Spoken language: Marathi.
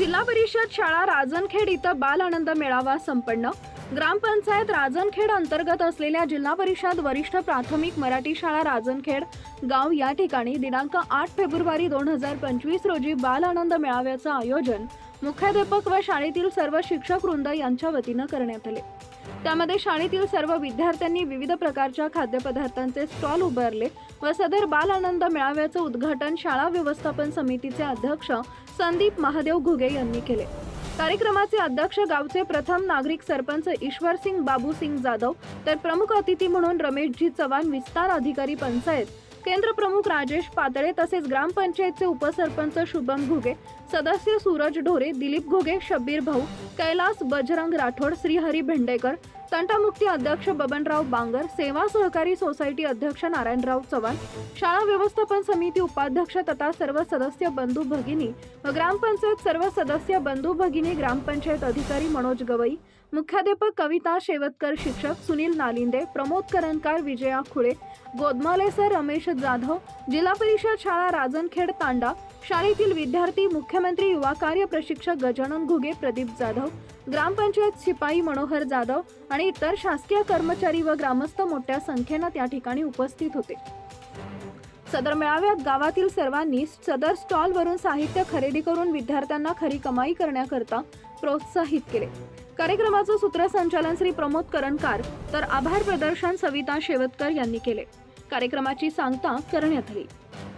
जिल्हा परिषद शाळा राजनखेड इथं बाल आनंद मेळावा संपन्न. ग्रामपंचायत राजनखेड अंतर्गत असलेल्या जिल्हा परिषद वरिष्ठ प्राथमिक मराठी शाळा राजनखेड गाव या ठिकाणी दिनांक आठ फेब्रुवारी दोन हजार पंचवीस रोजी बाल आनंद मेळाव्याचं आयोजन मुख्याध्यापक व शाळेतील सर्व शिक्षक वृंद यांच्या वतीनं करण्यात आले. त्यामध्ये शाळेतील सर्व विद्यार्थ्यांनी विविध प्रकारच्या खाद्यपदार्थांचे स्टॉल उभारले व सदर बाल आनंद मेळाव्याचं उद्घाटन शाळा व्यवस्थापन समितीचे अध्यक्ष संदीप महादेव घुगे यांनी केले. कार्यक्रमाचे अध्यक्ष गावचे प्रथम नागरिक सरपंच ईश्वर सिंग बाबू सिंग जाधव तर प्रमुख अतिथी म्हणून रमेशजी चव्हाण विस्तार अधिकारी पंचायत केंद्र प्रमुख राजेश पातळे तसेच ग्रामपंचायतचे उपसरपंच शुभम घुगे सदस्य सूरज ढोरे दिलीप घोगे शब्बीर भाऊ कैलास बजरंग राठोड श्रीहरी भेंडेकर तंटामुक्ती अध्यक्ष बबनराव बांगर सेवा सहकारी सोसायटी अध्यक्ष नारायणराव चव्हाण शाळा व्यवस्थापन समिती उपाध्यक्ष तथा सर्व सदस्य बंधू भगिनी व ग्रामपंचायत सर्व सदस्य बंधू भगिनी ग्रामपंचायत अधिकारी मनोज गवई मुख्याध्यापक कविता शेवतकर शिक्षक सुनील नालिंदे प्रमोद करंकार विजया खुळे गोदमाले सर रमेश जाधव जिल्हा परिषद शाळा राजनखेड तांडा शाळेतील विद्यार्थी मुख्यमंत्री युवा कार्य प्रशिक्षक गजानन घुगे प्रदीप जाधव ग्रामपंचायत शिपाई मनोहर जाधव आणि इतर शासकीय कर्मचारी व ग्रामस्थ मोठ्या संख्येनं त्या ठिकाणी उपस्थित होते. सदर मेळाव्यात गावातील सर्वांनी सदर स्टॉलवरून साहित्य खरेदी करून विद्यार्थ्यांना खरी कमाई करण्याकरता प्रोत्साहित केले. कार्यक्रमाचं सूत्रसंचालन श्री प्रमोद करणकार तर आभार प्रदर्शन सविता शेवतकर यांनी केले. कार्यक्रमाची सांगता करण्यात आली.